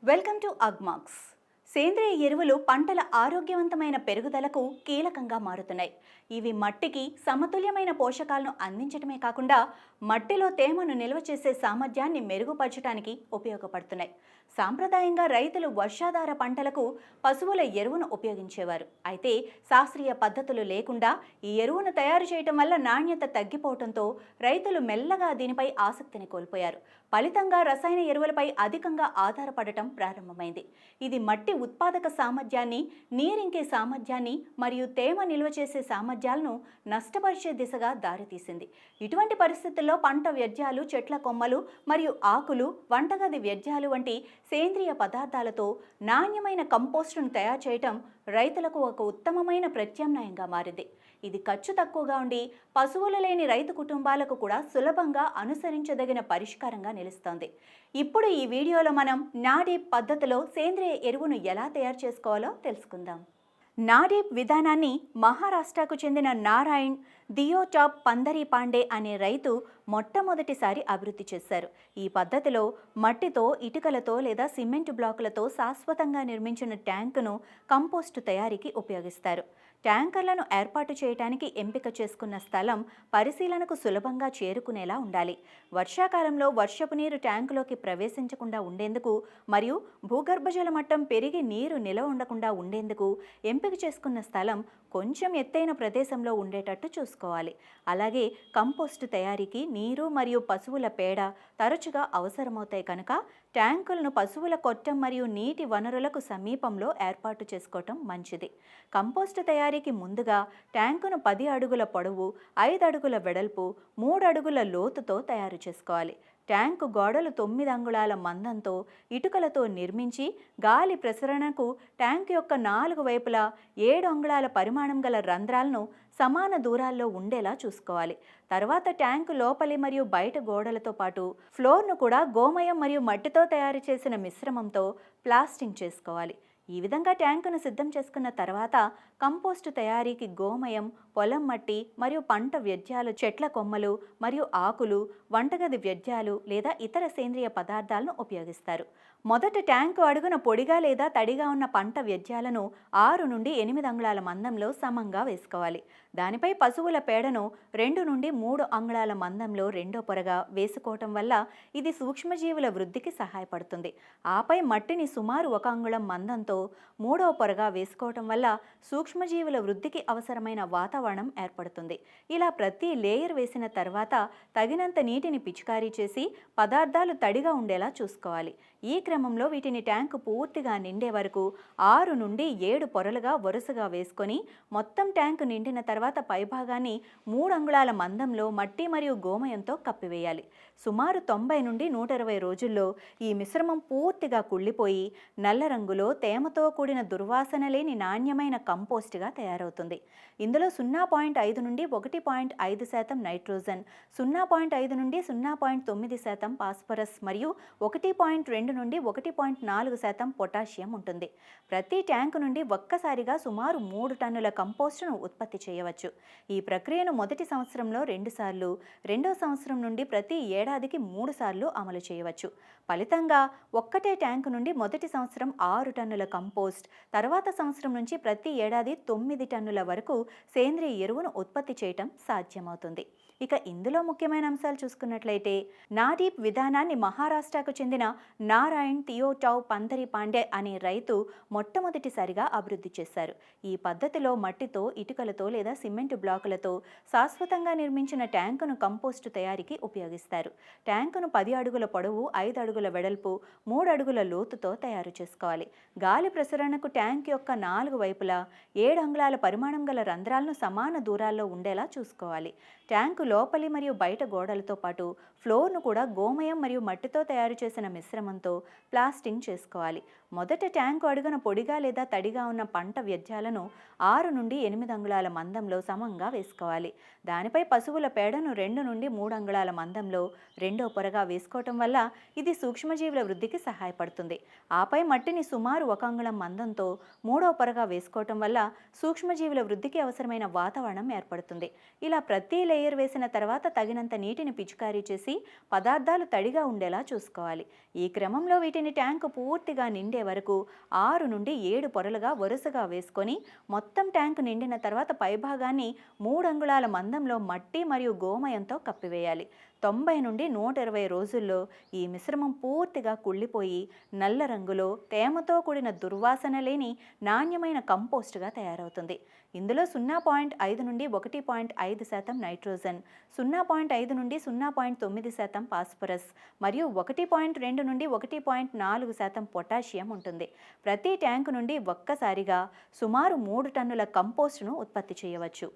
Welcome to UGMarks. సేంద్రియ ఎరువులు పంటల ఆరోగ్యవంతమైన పెరుగుదలకు కీలకంగా మారుతున్నాయి. ఇవి మట్టికి సమతుల్యమైన పోషకాలను అందించడమే కాకుండా మట్టిలో తేమను నిల్వ చేసే సామర్థ్యాన్ని మెరుగుపరచడానికి ఉపయోగపడుతున్నాయి. సాంప్రదాయంగా రైతులు వర్షాధార పంటలకు పశువుల ఎరువును ఉపయోగించేవారు. అయితే శాస్త్రీయ పద్ధతులు లేకుండా ఈ ఎరువును తయారు చేయటం వల్ల నాణ్యత తగ్గిపోవడంతో రైతులు మెల్లగా దీనిపై ఆసక్తిని కోల్పోయారు. ఫలితంగా రసాయన ఎరువులపై అధికంగా ఆధారపడటం ప్రారంభమైంది. ఇది మట్టి ఉత్పాదక సామర్థ్యాన్ని నీరింకే సామర్థ్యాన్ని మరియు తేమ నిల్వ చేసే సామర్థ్యాలను నష్టపరిచే దిశగా దారితీసింది. ఇటువంటి పరిస్థితుల్లో పంట వ్యర్థాలు చెట్ల కొమ్మలు మరియు ఆకులు వంటగది వ్యర్థాలు వంటి సేంద్రియ పదార్థాలతో నాణ్యమైన కంపోస్టును తయారు చేయటం రైతులకు ఒక ఉత్తమమైన ప్రత్యామ్నాయంగా మారింది. ఇది ఖర్చు తక్కువగా ఉండి పశువులు లేని రైతు కుటుంబాలకు కూడా సులభంగా అనుసరించదగిన పరిష్కారంగా నిలుస్తోంది. ఇప్పుడు ఈ వీడియోలో మనం నాడీప్ పద్ధతిలో సేంద్రియ ఎరువును ఎలా తయారు చేసుకోవాలో తెలుసుకుందాం. నాడీప్ విధానాన్ని మహారాష్ట్రకు చెందిన నారాయణ్ దియోటాప్ పందరి పాండే అనే రైతు మొట్టమొదటిసారి అభివృద్ధి చేశారు. ఈ పద్ధతిలో మట్టితో ఇటుకలతో లేదా సిమెంట్ బ్లాకులతో శాశ్వతంగా నిర్మించిన ట్యాంకును కంపోస్టు తయారీకి ఉపయోగిస్తారు. ట్యాంకర్లను ఏర్పాటు చేయడానికి ఎంపిక చేసుకున్న స్థలం పరిశీలనకు సులభంగా చేరుకునేలా ఉండాలి. వర్షాకాలంలో వర్షపు నీరు ట్యాంకులోకి ప్రవేశించకుండా ఉండేందుకు మరియు భూగర్భజల మట్టం పెరిగి నీరు నిలవ ఉండకుండా ఉండేందుకు ఎంపిక చేసుకున్న స్థలం కొంచెం ఎత్తైన ప్రదేశంలో ఉండేటట్టు చూసుకోవాలి. అలాగే కంపోస్టు తయారీకి నీరు మరియు పశువుల పేడ తరచుగా అవసరమవుతాయి కనుక ట్యాంకులను పశువుల కొట్టం మరియు నీటి వనరులకు సమీపంలో ఏర్పాటు చేసుకోవటం మంచిది. కంపోస్ట్ తయారీకి ముందుగా ట్యాంకును పది అడుగుల పొడవు ఐదు అడుగుల వెడల్పు మూడు అడుగుల లోతుతో తయారు చేసుకోవాలి. ట్యాంకు గోడలు తొమ్మిది అంగుళాల మందంతో ఇటుకలతో నిర్మించి గాలి ప్రసరణకు ట్యాంక్ యొక్క నాలుగు వైపులా ఏడు అంగుళాల పరిమాణం గల రంధ్రాలను సమాన దూరాల్లో ఉండేలా చూసుకోవాలి. తర్వాత ట్యాంకు లోపలి మరియు బయట గోడలతో పాటు ఫ్లోర్ను కూడా గోమయం మరియు మట్టితో తయారు చేసిన మిశ్రమంతో ప్లాస్టింగ్ చేసుకోవాలి. ఈ విధంగా ట్యాంకును సిద్ధం చేసుకున్న తర్వాత కంపోస్టు తయారీకి గోమయం పొలం మట్టి మరియు పంట వ్యర్థాలు చెట్ల కొమ్మలు మరియు ఆకులు వంటగది వ్యర్థాలు లేదా ఇతర సేంద్రియ పదార్థాలను ఉపయోగిస్తారు. మొదట ట్యాంకు అడుగున పొడిగా లేదా తడిగా ఉన్న పంట వ్యర్థాలను ఆరు నుండి ఎనిమిది అంగుళాల మందంలో సమంగా వేసుకోవాలి. దానిపై పశువుల పేడను రెండు నుండి మూడు అంగుళాల మందంలో రెండో పొరగా వేసుకోవటం వల్ల ఇది సూక్ష్మజీవుల వృద్ధికి సహాయపడుతుంది. ఆపై మట్టిని సుమారు ఒక అంగుళం మందంతో మూడవ పొరగా వేసుకోవటం వల్ల సూక్ష్మజీవుల వృద్ధికి అవసరమైన వాతావరణం ఏర్పడుతుంది. ఇలా ప్రతి లేయర్ వేసిన తర్వాత తగినంత నీటిని పిచికారీ చేసి పదార్థాలు తడిగా ఉండేలా చూసుకోవాలి. ఈ క్రమంలో వీటిని ట్యాంకు పూర్తిగా నిండే వరకు ఆరు నుండి ఏడు పొరలుగా వరుసగా వేసుకొని మొత్తం ట్యాంకు నిండిన తర్వాత పైభాగాన్ని మూడు అంగుళాల మందంలో మట్టి మరియు గోమయంతో కప్పివేయాలి. సుమారు తొంభై నుండి నూట ఇరవై రోజుల్లో ఈ మిశ్రమం పూర్తిగా కుళ్ళిపోయి నల్ల రంగులో తేమ తేమతో కూడిన దుర్వాసన లేని నాణ్యమైన కంపోస్ట్గా తయారవుతుంది. ఇందులో సున్నా పాయింట్ ఐదు నుండి ఒకటి పాయింట్ ఐదు శాతం నైట్రోజన్ సున్నా పాయింట్ ఐదు నుండి సున్నా పాయింట్ తొమ్మిది శాతం ఫాస్ఫరస్ మరియు ఒకటి పాయింట్ రెండు నుండి ఒకటి పాయింట్ నాలుగు శాతం పొటాషియం ఉంటుంది. ప్రతి ట్యాంకు నుండి ఒక్కసారిగా సుమారు మూడు టన్నుల కంపోస్టును ఉత్పత్తి చేయవచ్చు. ఈ ప్రక్రియను మొదటి సంవత్సరంలో రెండుసార్లు రెండో సంవత్సరం నుండి ప్రతి ఏడాదికి మూడు సార్లు అమలు చేయవచ్చు. ఫలితంగా ఒక్కటే ట్యాంకు నుండి మొదటి సంవత్సరం ఆరు టన్నుల కంపోస్ట్. తర్వాత సంవత్సరం నుంచి ప్రతి ఏడాది తొమ్మిది టన్నుల వరకు సేంద్రియ ఎరువును ఉత్పత్తి చేయటం సాధ్యమవుతుంది. ఇక ఇందులో ముఖ్యమైన అంశాలు చూసుకున్నట్లయితే నాడీప్ విధానాన్ని మహారాష్ట్రకు చెందిన నారాయణ్ థియోటావ్ పందరి పాండే అనే రైతు మొట్టమొదటిసారిగా అభివృద్ధి చేశారు. ఈ పద్ధతిలో మట్టితో ఇటుకలతో లేదా సిమెంట్ బ్లాకులతో శాశ్వతంగా నిర్మించిన ట్యాంకును కంపోస్టు తయారీకి ఉపయోగిస్తారు. ట్యాంకును పది అడుగుల పొడవు ఐదు అడుగుల వెడల్పు మూడు అడుగుల లోతుతో తయారు చేసుకోవాలి. గాలి ప్రసరణకు ట్యాంక్ యొక్క నాలుగు వైపులా ఏడు అంగుళాల పరిమాణం గల రంధ్రాలను సమాన దూరాల్లో ఉండేలా చూసుకోవాలి. ట్యాంకు లోపలి మరియు బయట గోడలతో పాటు ఫ్లోర్ను కూడా గోమయం మరియు మట్టితో తయారు చేసిన మిశ్రమంతో ప్లాస్టింగ్ చేసుకోవాలి. మొదట ట్యాంకు అడుగున పొడిగా లేదా తడిగా ఉన్న పంట వ్యర్థాలను ఆరు నుండి ఎనిమిది అంగుళాల మందంలో సమంగా వేసుకోవాలి. దానిపై పశువుల పేడను రెండు నుండి మూడు అంగుళాల మందంలో రెండో పొరగా వేసుకోవటం వల్ల ఇది సూక్ష్మజీవుల వృద్ధికి సహాయపడుతుంది. ఆపై మట్టిని సుమారు ఒక అంగుళం మందంతో మూడో పొరగా వేసుకోవటం వల్ల సూక్ష్మజీవుల వృద్ధికి అవసరమైన వాతావరణం ఏర్పడుతుంది. ఇలా ప్రతి లేయర్ వేసిన తర్వాత తగినంత నీటిని పిచికారీ చేసి పదార్థాలు తడిగా ఉండేలా చూసుకోవాలి. ఈ క్రమంలో వీటిని ట్యాంకు పూర్తిగా నిండే వరకు ఆరు నుండి ఏడు పొరలుగా వరుసగా వేసుకొని మొత్తం ట్యాంకు నిండిన తర్వాత పైభాగాన్ని మూడు అంగుళాల మందంలో మట్టి మరియు గోమయంతో కప్పివేయాలి. తొంభై నుండి నూట ఇరవై రోజుల్లో ఈ మిశ్రమం పూర్తిగా కుళ్ళిపోయి నల్ల రంగులో తేమతో కూడిన దుర్వాసన లేని నాణ్యమైన కంపోస్ట్గా తయారవుతుంది. ఇందులో సున్నా పాయింట్ ఐదు నుండి ఒకటి పాయింట్ ఐదు శాతం నైట్రోజన్ సున్నా పాయింట్ ఐదు నుండి సున్నా పాయింట్ తొమ్మిది శాతం ఫాస్ఫరస్ మరియు ఒకటి పాయింట్ రెండు నుండి ఒకటి పాయింట్ నాలుగు శాతం పొటాషియం ఉంటుంది. ప్రతి ట్యాంకు నుండి ఒక్కసారిగా సుమారు మూడు టన్నుల కంపోస్ట్ను ఉత్పత్తి చేయవచ్చు.